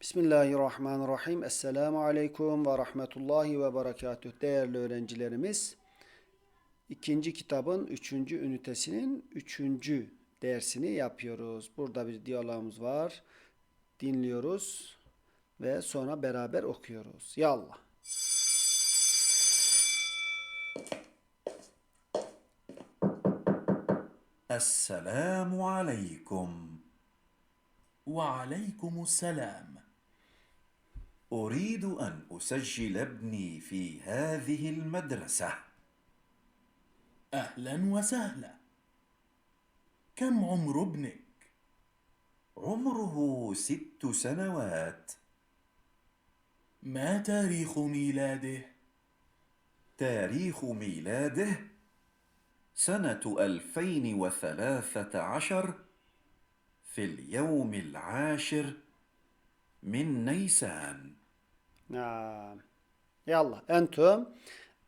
Bismillahirrahmanirrahim. Esselamu aleyküm ve rahmetullahi ve berekatuh. Değerli öğrencilerimiz, ikinci kitabın üçüncü ünitesinin üçüncü dersini yapıyoruz. Burada bir diyalogumuz var. Dinliyoruz ve sonra beraber okuyoruz. Yallah. Esselamu aleyküm. Ve aleyküm selam. أريد أن أسجل ابني في هذه المدرسة أهلا وسهلا كم عمر ابنك؟ عمره ست سنوات ما تاريخ ميلاده؟ تاريخ ميلاده سنة 2013 في اليوم العاشر من نيسان Naam. Yallah. Entüm.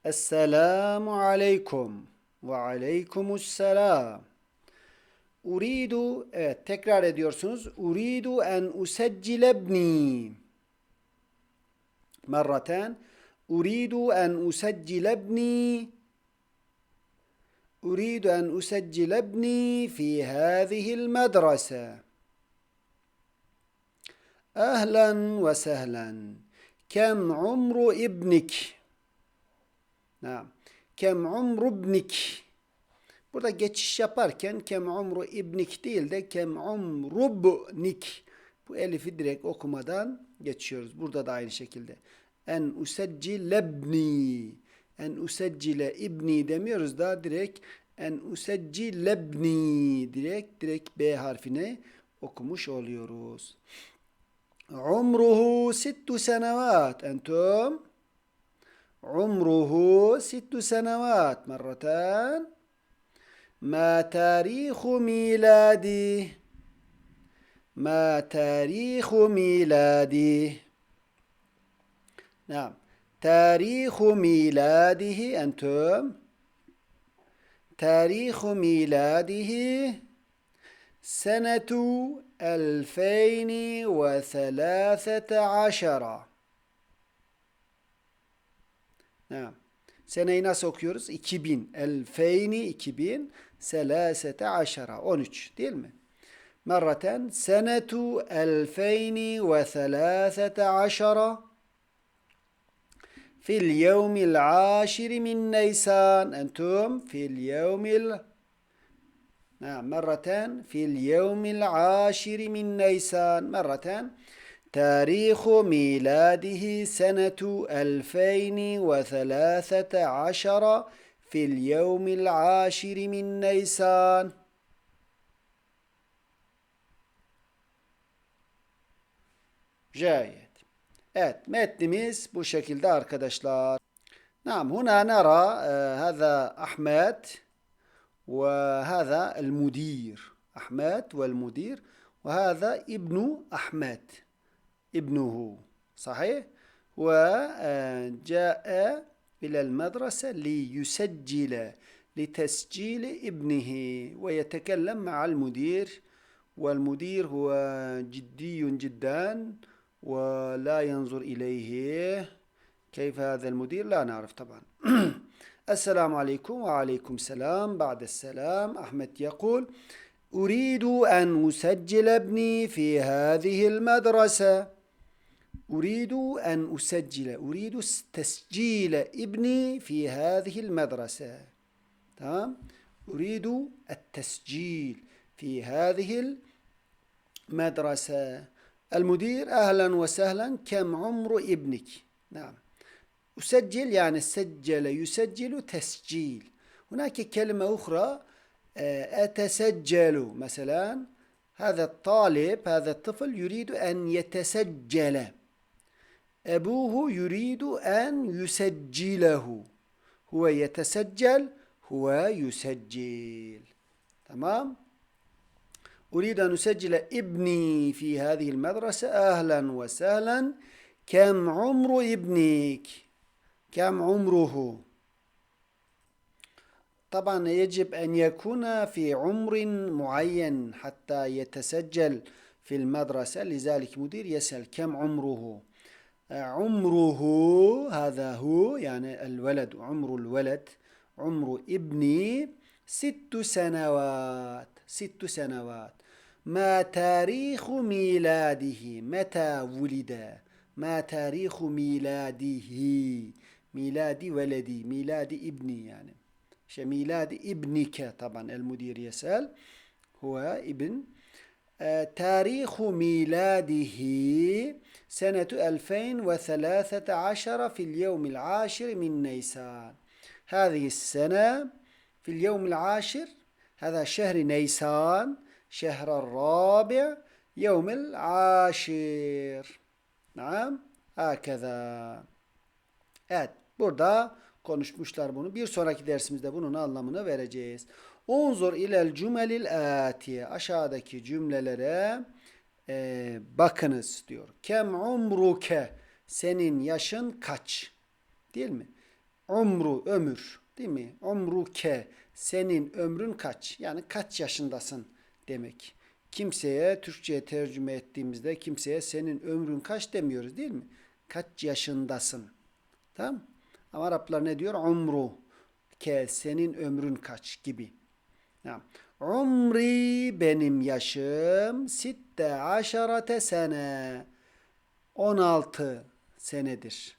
Esselamu Aleyküm. Ve Aleykümüsselam. Uridu, evet tekrar ediyorsunuz. Uridu en useccilebni. Merraten. Uridu en useccilebni. أريد أن أسجل ابني في هذه المدرسة. أهلا وسهلا. Kem umru ibnik. Naam. Kem umru ibnik. Burada geçiş yaparken kem umru ibnik değil de kem umrubnik. Bu elifi direkt okumadan geçiyoruz. Burada da aynı şekilde. En useccilebni. En useccile ibni demiyoruz da direkt en useccilebni direkt direkt B harfini okumuş oluyoruz. Umruhu sittu senevat. Entum? عمره ست سنوات. مرتان. ما تاريخ ميلاده ما تاريخ ميلاده نعم. تاريخ ميلاده. أنتم؟ تاريخ ميلاده سنة elfeyni ve selâsete aşara. Nعم. Seneyi nasıl okuyoruz? 2000. Elfeyni 2000. Selasete aşara. 13 değil mi? Merraten senetu elfeyni ve selasete aşara fil yevmil aşiri min neysan entum نعم مرة في اليوم العاشر من نيسان. مرة تاريخ ميلاده سنة ألفين وثلاثة عشر في اليوم العاشر من نيسان. جيد Evet, metnimiz bu şekilde arkadaşlar. نعم هنا نرى آه هذا أحمد. وهذا المدير أحمد والمدير وهذا ابن أحمد ابنه صحيح؟ وجاء إلى المدرسة ليسجل لتسجيل ابنه ويتكلم مع المدير والمدير هو جدي جدا ولا ينظر إليه. كيف هذا المدير؟ لا نعرف طبعا. السلام عليكم وعليكم السلام. بعد السلام أحمد يقول أريد أن أسجل ابني في هذه المدرسة. أريد أن أسجل أريد تسجيل ابني في هذه المدرسة. تمام؟ أريد التسجيل في هذه المدرسة. المدير أهلا وسهلا كم عمر ابنك؟ نعم. أسجل يعني سجل يسجل تسجيل. هناك كلمة أخرى أتسجل. مثلا هذا الطالب هذا الطفل يريد أن يتسجل. أبوه يريد أن يسجله. هو يتسجل هو يسجل. تمام؟ أريد أن أسجل ابني في هذه المدرسة. أهلا وسهلا. كم عمر ابنك؟ كم عمره؟ طبعا يجب أن يكون في عمر معين حتى يتسجل في المدرسة لذلك مدير يسأل كم عمره؟ عمره هذا هو يعني الولد عمر الولد عمر ابني ست سنوات ست سنوات. ما تاريخ ميلاده؟ متى ولد؟ ما تاريخ ميلاده؟ ميلاد ولدي ميلاد ابني يعني. şey ميلاد ابنك طبعا المدير يسأل. هو ابن. آه، تاريخ ميلاده سنة 2013 في اليوم العاشر من نيسان. هذه السنة في اليوم العاشر هذا شهر نيسان شهر الرابع يوم العاشر. نعم هكذا. Evet burada konuşmuşlar bunu. Bir sonraki dersimizde bunun anlamını vereceğiz. Unzur ilel cümelil atiye. Aşağıdaki cümlelere e, bakınız diyor. Kem umruke. Senin yaşın kaç? Değil mi? Umru ömür. Değil mi? Umruke. Senin ömrün kaç? Yani kaç yaşındasın demek. Kimseye Türkçe'ye tercüme ettiğimizde kimseye senin ömrün kaç demiyoruz değil mi? Kaç yaşındasın? Tamam Ama Araplar ne diyor? Umru. Ke senin ömrün kaç gibi. Tamam. Umri benim yaşım sitte aşarate sene. 16 senedir.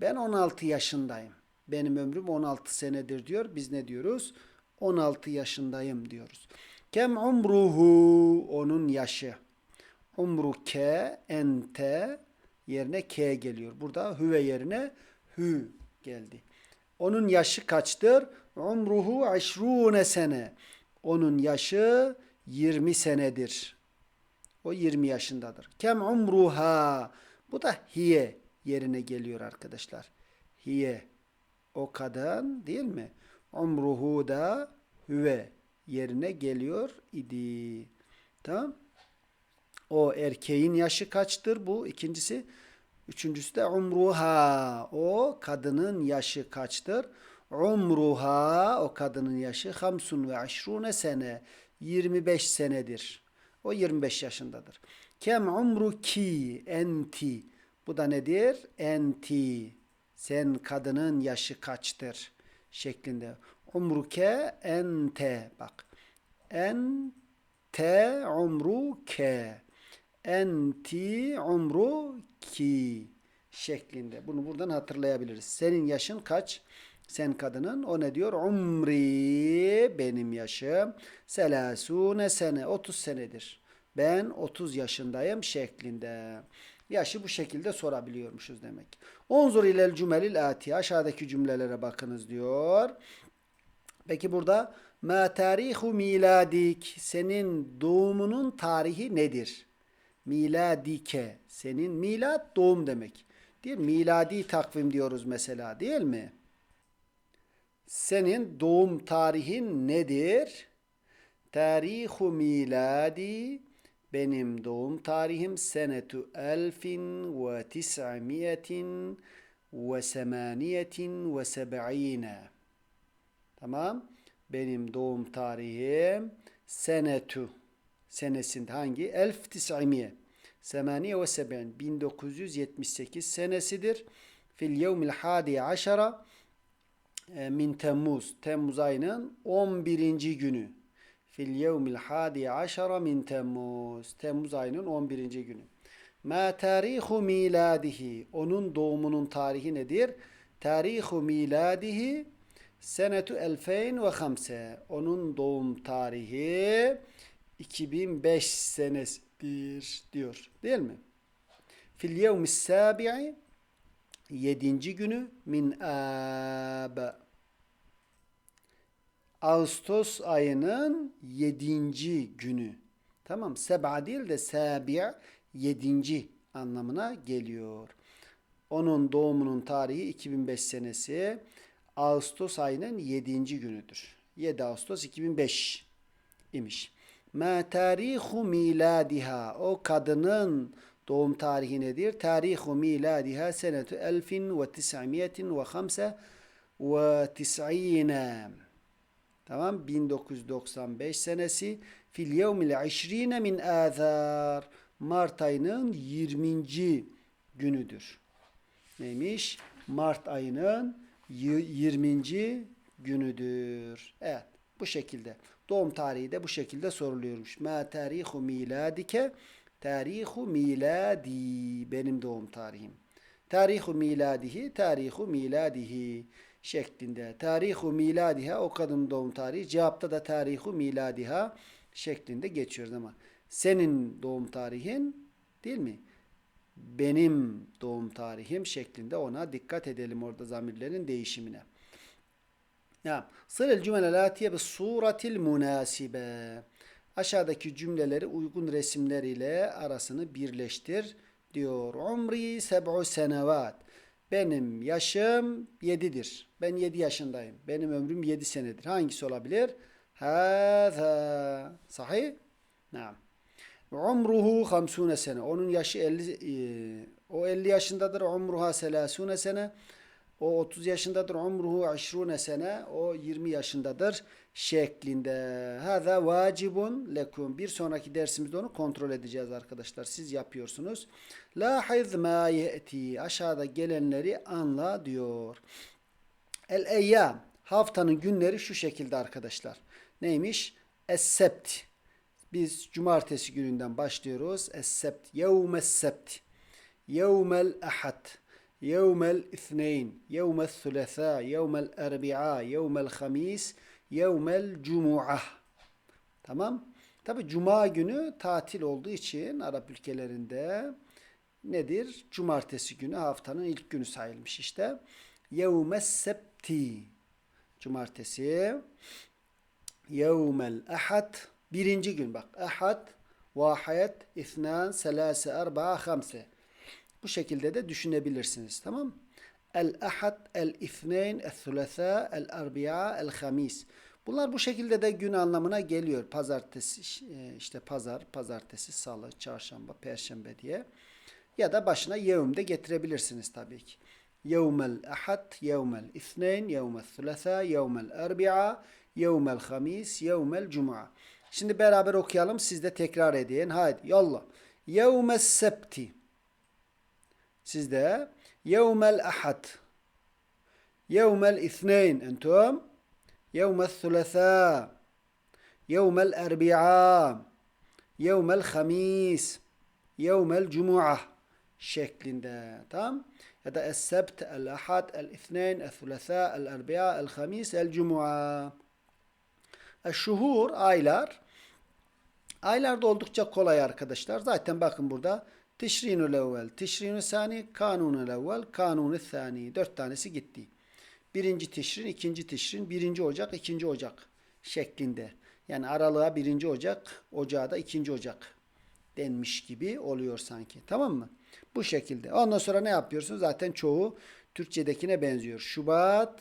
Ben 16 yaşındayım. Benim ömrüm 16 senedir diyor. Biz ne diyoruz? 16 yaşındayım diyoruz. Kem umruhu onun yaşı. Umruke ente yerine K geliyor. Burada hüve yerine hü geldi. Onun yaşı kaçtır? Umruhu aşrune sene. Onun yaşı 20 senedir. O 20 yaşındadır. Kem umruha. Bu da hiye yerine geliyor arkadaşlar. Hiye. O kadın değil mi? Umruhu da hüve yerine geliyor idi. Tamam. O erkeğin yaşı kaçtır bu? İkincisi. Üçüncüsü de umruha. O kadının yaşı kaçtır? Umruha. O kadının yaşı hamsun ve aşrune sene. 25 senedir. O 25 yaşındadır. Kem umruki enti. Bu da nedir? Enti. Sen kadının yaşı kaçtır? Şeklinde. Umruke ente. Bak. Ente umruke. Enti umruki şeklinde. Bunu buradan hatırlayabiliriz. Senin yaşın kaç? Sen kadının. O ne diyor? Umri benim yaşım. Selasune sene. 30 senedir. Ben 30 yaşındayım şeklinde. Yaşı bu şekilde sorabiliyormuşuz demek. Onzur ilel cümelil ati. Aşağıdaki cümlelere bakınız diyor. Peki burada ma tarihu miladik. Senin doğumunun tarihi nedir? Miladike. Senin milat doğum demek. Değil mi? Miladi takvim diyoruz mesela değil mi? Senin doğum tarihin nedir? Tarihu miladi benim doğum tarihim senetu elfin ve tis'amiyetin ve semaniyetin ve seb'ine. Tamam. Benim doğum tarihim senetu. Senesinde hangi? Elf tis'amiye. Semaniye ve seb'in. 1978 senesidir. Fil yevmil hadi aşara e, min Temmuz. Temmuz ayının 11. günü. Fil yevmil hadi aşara min Temmuz. Temmuz ayının 11. günü. Ma tarihu miladihi. Onun doğumunun tarihi nedir? Tarihu miladihi senetu 2005. Onun doğum tarihi 2005 senesidir diyor. Değil mi? Fil yevmis sabi'i yedinci günü min ab Ağustos ayının yedinci günü. Tamam. Seba değil de sabi' yedinci anlamına geliyor. Onun doğumunun tarihi 2005 senesi Ağustos ayının yedinci günüdür. 7 Ağustos 2005 imiş. Ma tarihu miladiha o kadının doğum tarihi nedir? Tarihu miladiha senetu elfin ve tis'amiyetin ve hamse ve tis'ine. Tamam 1995 senesi fil yevmil işrine min azar Mart ayının 20. günüdür. Neymiş? Mart ayının y- 20. günüdür. Evet, bu şekilde. Doğum tarihi de bu şekilde soruluyormuş. Ma tarihu miladike? Tarihu miladi. Benim doğum tarihim. Tarihu miladihi, tarihu miladihi şeklinde. Tarihu miladiha o kadın doğum tarihi. Cevapta da tarihu miladiha şeklinde geçiyoruz ama senin doğum tarihin değil mi? Benim doğum tarihim şeklinde ona dikkat edelim orada zamirlerin değişimine. Ya, sırıl cümle latiye ve suratil münasibe. Aşağıdaki cümleleri uygun resimler ile arasını birleştir diyor. Umri seb'u senevat. Benim yaşım 7'dir. Ben 7 yaşındayım. Benim ömrüm 7 senedir. Hangisi olabilir? Hâzâ. Sahih? Naam. Umruhu 50 sene. Onun yaşı 50 e, o 50 yaşındadır. Umruha 30 sene. O 30 yaşındadır. Umruhu 20 sene. O 20 yaşındadır şeklinde. Hada vacibun lekum. Bir sonraki dersimizde onu kontrol edeceğiz arkadaşlar. Siz yapıyorsunuz. Lahiz ma ye'ti. Aşağıda gelenleri anla diyor. El eyyam. Haftanın günleri şu şekilde arkadaşlar. Neymiş? Es-sebt. Biz cumartesi gününden başlıyoruz. Es-sebt. Yevmes sebt. Yevmel ithneyn. Yevmel thulasa. Yevmel erbi'a. Yevmel hamis. Yevmel cumu'ah. Tamam. Tabi cuma günü tatil olduğu için Arap ülkelerinde nedir? Cumartesi günü haftanın ilk günü sayılmış işte. Yevmes septi. Cumartesi. Yevmel ahad. Birinci gün bak. Ahad, vahid, ithnan, selase, arba'a, hamse. Bu şekilde de düşünebilirsiniz. Tamam El ahad, el ithneyn, el thulasa, el arbi'a, el hamis. Bunlar bu şekilde de gün anlamına geliyor. Pazartesi, e, işte pazar, pazartesi, salı, çarşamba, perşembe diye. Ya da başına yevm de getirebilirsiniz tabii ki. Yevmel ahad, yevmel ithneyn, yevmel thulasa, yevmel arbi'a, yevmel hamis, yevmel cuma. Şimdi beraber okuyalım. Siz de tekrar edin. Haydi yallah. Yevmes septi. Siz de yevmel ahad. Yevmel ithneyn. Entum. Yevmel thulasa. Yevmel erbi'a. Yevmel hamis. Yevmel cuma şeklinde. Tamam? Ya da es-sebt, el-ahad, el-ithneyn, el-thulasa, el-erbi'a, el-hamis, el-cuma. Şuhur aylar. Aylar da oldukça kolay arkadaşlar. Zaten bakın burada Tişrinül evvel, Tişrinül sani, Kanunul evvel, Kanunul sani. Dört tanesi gitti. Birinci Tişrin, ikinci Tişrin, birinci Ocak, ikinci Ocak şeklinde. Yani aralığa birinci Ocak, ocağa da ikinci Ocak denmiş gibi oluyor sanki. Tamam mı? Bu şekilde. Ondan sonra ne yapıyorsun? Zaten çoğu Türkçedekine benziyor. Şubat,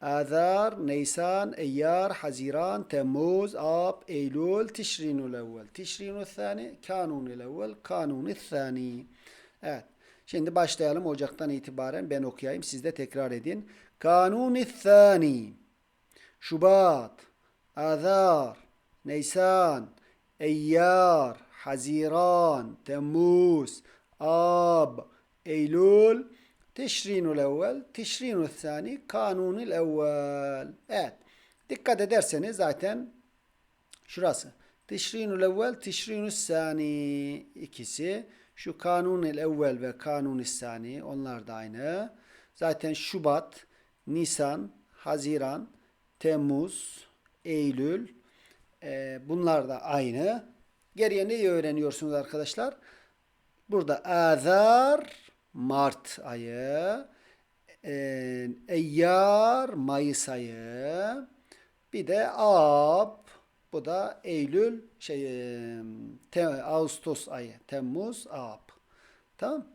Azar, Nisan, Eyyar, Haziran, Temmuz, Ab, Eylül, Tişrinul evvel, Tişrinul thani, Kanunul evvel, Kanunul thani. Evet. Şimdi başlayalım Ocak'tan itibaren ben okuyayım. Siz de tekrar edin. Kanunul thani. Şubat, Azar, Nisan, Eyyar, Haziran, Temmuz, Ab, Eylül, Teşrinul evvel, teşrinul thani, kanunul evvel. Evet. Dikkat ederseniz zaten şurası. Teşrinul evvel, teşrinul thani ikisi. Şu kanunul evvel ve kanunul thani onlar da aynı. Zaten Şubat, Nisan, Haziran, Temmuz, Eylül e, bunlar da aynı. Geriye neyi öğreniyorsunuz arkadaşlar? Burada Azar, Mart ayı, e, Eyyar Mayıs ayı, bir de Ab bu da Eylül şey e, Te- Ağustos ayı, Temmuz, Ab. Tamam?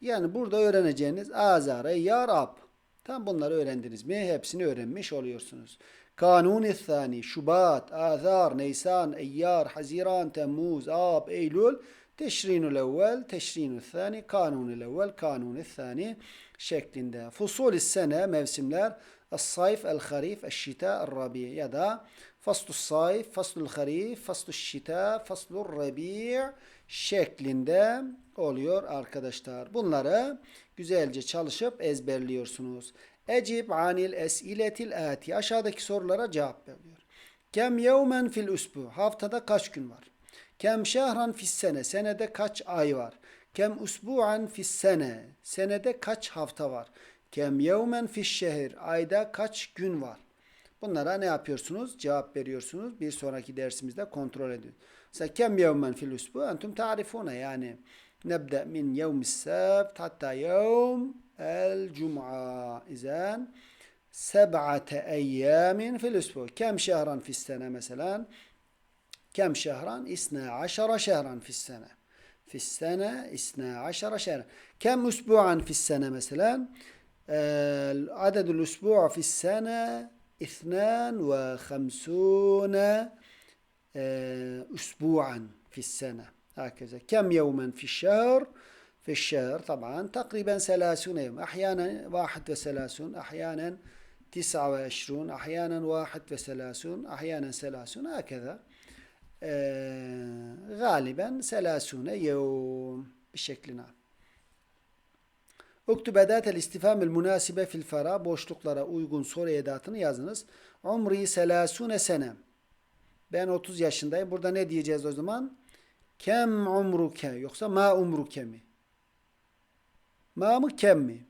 Yani burada öğreneceğiniz Azar, Eyyar, Ab. Tamam bunları öğrendiniz mi? Hepsini öğrenmiş oluyorsunuz. Kanuni Thani, Şubat, Azar, Nisan, Eyyar, Haziran, Temmuz, Ab, Eylül, Teşrinul evvel, teşrinul thani, kanunul evvel, kanunul thani şeklinde. Fusulü sene mevsimler Es-sayf, el-harif, eş-şita, el-rabi ya da faslu sayf, faslu harif, faslu şita, faslu rabi şeklinde oluyor arkadaşlar. Bunları güzelce çalışıp ezberliyorsunuz. Ecib anil esiletil ati. Aşağıdaki sorulara cevap veriyor. Kem yevmen fil usbu. Haftada kaç gün var? Kem şehran fis sene. Senede kaç ay var? Kem usbu'an fis sene. Senede kaç hafta var? Kem yevmen fis şehir. Ayda kaç gün var? Bunlara ne yapıyorsunuz? Cevap veriyorsunuz. Bir sonraki dersimizde kontrol ediyoruz. Mesela kem yevmen fil usbu? Entum tarifuna yani. Nebda min yevmis sebt hatta yevm el cum'a. İzen seb'ate eyyamin fil usbu. Kem şehran fis sene mesela? كم شهرا؟ اثنا عشر شهرا في السنة. في السنة اثنا عشر شهرا. كم أسبوعا في السنة مثلا؟ آه، عدد الأسبوع في السنة اثنان وخمسون آه، أسبوعا في السنة. هكذا. كم يوما في الشهر؟ في الشهر طبعا تقريبا ثلاثون يوم. أحيانا واحد وثلاثون أحيانا تسعة وعشرون أحيانا واحد وثلاثون أحيانا ثلاثون هكذا. e, galiben selasune yevm bir şekline. Uktub edatel istifamil münasibe fil fara boşluklara uygun soru edatını yazınız. Umri selasune senem. Ben 30 yaşındayım. Burada ne diyeceğiz o zaman? Kem umruke yoksa ma umruke mi? Ma mı kem mi?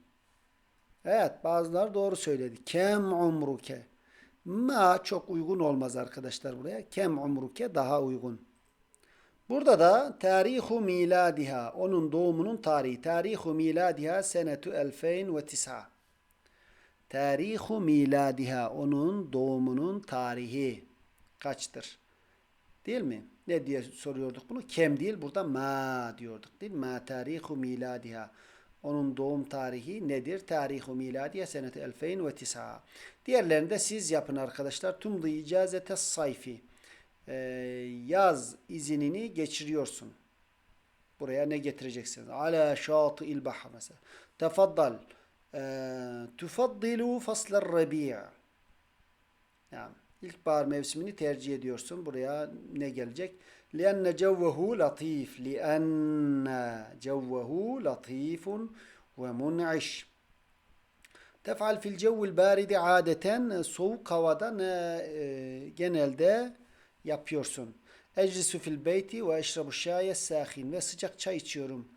Evet bazılar doğru söyledi. Kem umruke. Ma çok uygun olmaz arkadaşlar buraya. Kem umruke daha uygun. Burada da tarihu miladiha onun doğumunun tarihi. Tarihu miladiha senetu 2009. Tarihu miladiha onun doğumunun tarihi kaçtır? Değil mi? Ne diye soruyorduk bunu? Kem değil burada ma diyorduk değil mi? Ma tarihu miladiha. Onun doğum tarihi nedir? Tarihu miladiye seneti 2009. Diğerlerini de siz yapın arkadaşlar. Tumdu icazete sayfi. Ee, yaz izinini geçiriyorsun. Buraya ne getireceksiniz? Ala şatı il bahar mesela. Tefaddal. Ee, tufaddilu faslar rabi' yani ilkbahar mevsimini tercih ediyorsun. Buraya ne gelecek? لِأَنَّ جَوَّهُ لَطِيفٌ لِأَنَّ جَوَّهُ لَطِيفٌ وَمُنْعِشٌ Tefal fil cevvil baridi adeten soğuk havada ne, e, genelde yapıyorsun. Eclisu fil beyti ve eşrabu şaye sahin ve sıcak çay içiyorum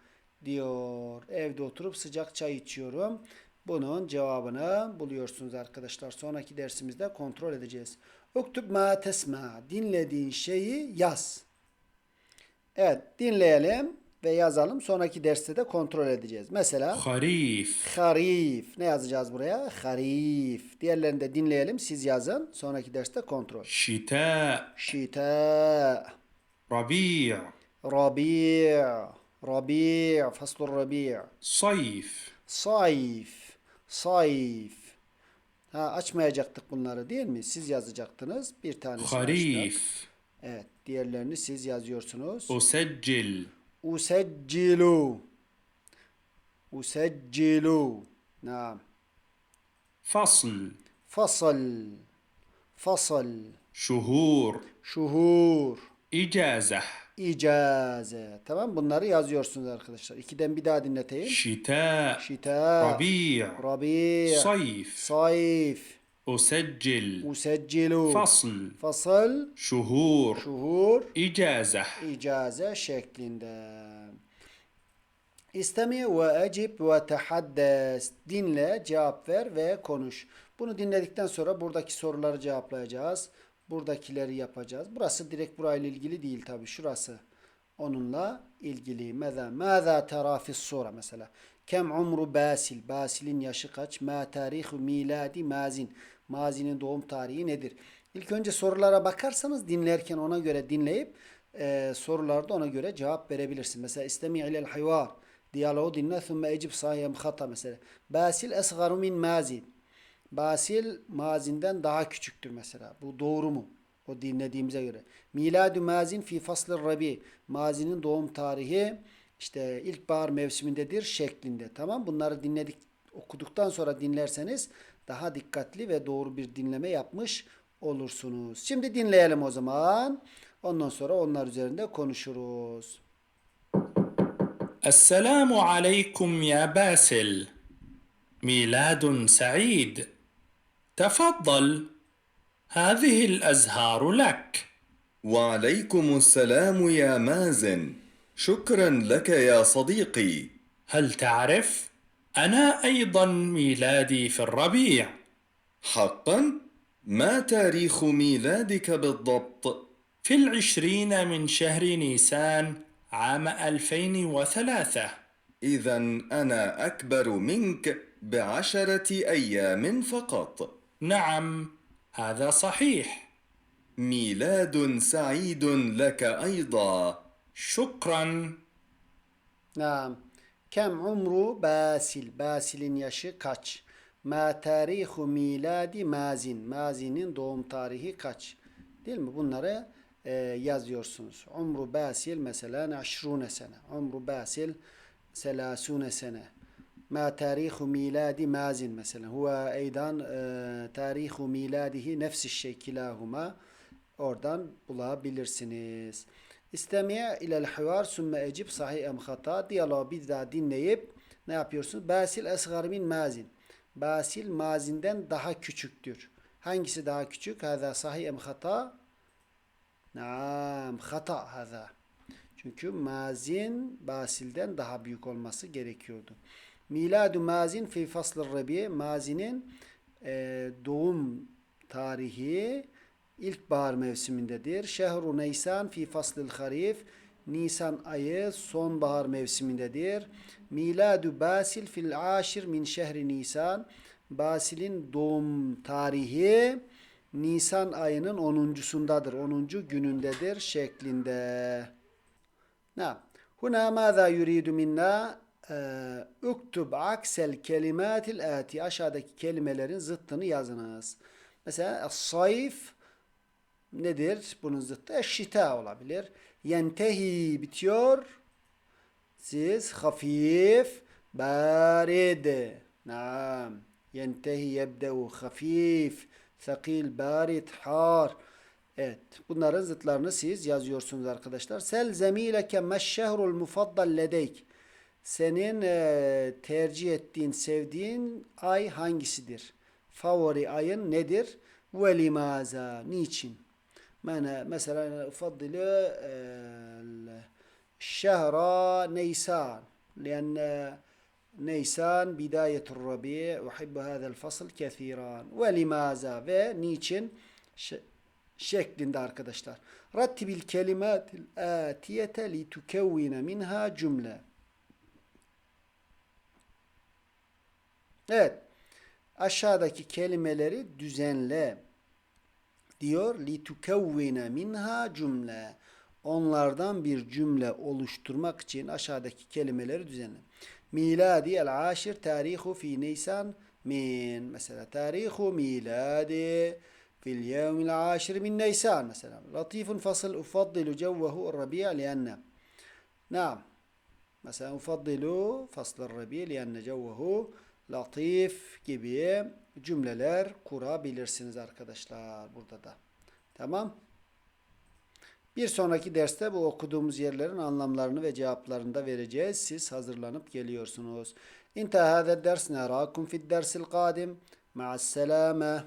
diyor. Evde oturup sıcak çay içiyorum. Bunun cevabını buluyorsunuz arkadaşlar. Sonraki dersimizde kontrol edeceğiz. Uktub ma tesma. Dinlediğin şeyi yaz. Evet dinleyelim ve yazalım. Sonraki derste de kontrol edeceğiz. Mesela Harif. Harif. Ne yazacağız buraya? Harif. Diğerlerini de dinleyelim. Siz yazın. Sonraki derste kontrol. Şita. Şita. Rabi. Rabi. Rabi. Faslur rabi. Sayf. Sayf. Sayf. Ha, açmayacaktık bunları değil mi? Siz yazacaktınız. Bir tanesi. Harif. Açtık. Evet. Diğerlerini siz yazıyorsunuz. Useccil. Useccilu. Useccilu. Naam. Fasl. Fasl. Fasl. Şuhur. Şuhur. İcaze. İcaze. Tamam bunları yazıyorsunuz arkadaşlar. İkiden bir daha dinleteyim. Şita. Şita. Rabi. Rabi. Sayf. Sayf. أسجل Useccilu. فصل Fasal. شهور Şuhur. إجازة İcaze şeklinde. İstemi ve ecib ve tehaddes. Dinle, cevap ver ve konuş. Bunu dinledikten sonra buradaki soruları cevaplayacağız. Buradakileri yapacağız. Burası direkt burayla ilgili değil tabi. Şurası onunla ilgili. Meza, mâzâ terâ sura mesela. Kem umru Basil. Basil'in yaşı kaç? Ma tarihu miladi mazin. Mazinin doğum tarihi nedir? İlk önce sorulara bakarsanız dinlerken ona göre dinleyip e, sorularda ona göre cevap verebilirsin. Mesela istemi ilel hivar. Diyaloğu dinle. Thumme ecib sahiyem hata mesela. Basil esgaru min mazin. Basil mazinden daha küçüktür mesela. Bu doğru mu? O dinlediğimize göre. Miladü mazin fi faslı rabi. Mazinin doğum tarihi işte ilkbahar mevsimindedir şeklinde. Tamam Bunları dinledik okuduktan sonra dinlerseniz daha dikkatli ve doğru bir dinleme yapmış olursunuz. Şimdi dinleyelim o zaman. Ondan sonra onlar üzerinde konuşuruz. السلام عليكم يا باسل ميلاد سعيد تفضل هذه الازهار لك وعليكم السلام يا مازن شكرا لك يا صديقي هل تعرف أنا أيضا ميلادي في الربيع. حقا ما تاريخ ميلادك بالضبط؟ في العشرين من شهر نيسان عام 2003 اذا أنا أكبر منك بعشرة أيام فقط. نعم هذا صحيح. ميلاد سعيد لك أيضا. شكرا. Naam. Kem umru basil. Basil'in yaşı kaç? Ma tarihu miladi mazin. Mazin'in doğum tarihi kaç? Değil mi? Bunları e, yazıyorsunuz. Umru basil mesela aşrune sene. Umru basil selasune sene. Ma tarihu miladi mazin mesela. Huve eydan e, tarihu miladihi nefsi şekilahuma. Oradan bulabilirsiniz. İstemiye ilel hivar sümme ecib sahih em hata diyaloğu bir daha dinleyip ne yapıyorsunuz? Basil esgar min mazin. Basil mazinden daha küçüktür. Hangisi daha küçük? Hâzâ sahih em hata? Naam, hata hâzâ. Çünkü mazin basilden daha büyük olması gerekiyordu. Miladu mazin fi fasl rabi mazinin e, doğum tarihi ilkbahar mevsimindedir. Şehru Neysan fi faslil harif Nisan ayı sonbahar mevsimindedir. Miladu Basil fil aşir min şehri Nisan. Basil'in doğum tarihi Nisan ayının 10.sundadır. 10. günündedir şeklinde. Ne? Huna maza yuridu minna ee, uktub aksel kelimatil ati. Aşağıdaki kelimelerin zıttını yazınız. Mesela sayf nedir? Bunun zıttı eşşita olabilir. Yentehi bitiyor. Siz hafif barid. Naam. Yentehi yebde'u hafif. Sakil barid har. Evet. Bunların zıtlarını siz yazıyorsunuz arkadaşlar. Sel zemileke meşşehrul mufaddal ledeyk. Senin e, tercih ettiğin, sevdiğin ay hangisidir? Favori ayın nedir? Ve limaza. Niçin? Mene mesela ufaddile şehra neysan. Lianne neysan bidayetur rabi ve hibbu hadel fasıl kethiran. Ve limaza ve niçin şeklinde arkadaşlar. Rattibil kelimatil atiyete li tukevvine minha cümle. Evet. Aşağıdaki kelimeleri düzenle diyor. Li tukevvine minha cümle. Onlardan bir cümle oluşturmak için aşağıdaki kelimeleri düzenle. Miladi el aşir tarihu fi Nisan min. Mesela tarihu miladi fil yevmil aşir min Nisan mesela. Latifun fasıl ufaddilu cevvehu rabi' lianne. Naam. Mesela ufaddilu fasıl rabi' lianne cevvehu latif gibi cümleler kurabilirsiniz arkadaşlar burada da. Tamam. Bir sonraki derste bu okuduğumuz yerlerin anlamlarını ve cevaplarını da vereceğiz. Siz hazırlanıp geliyorsunuz. İnteha hâzed ders nerakum fid dersil kadim. Ma'as selâme.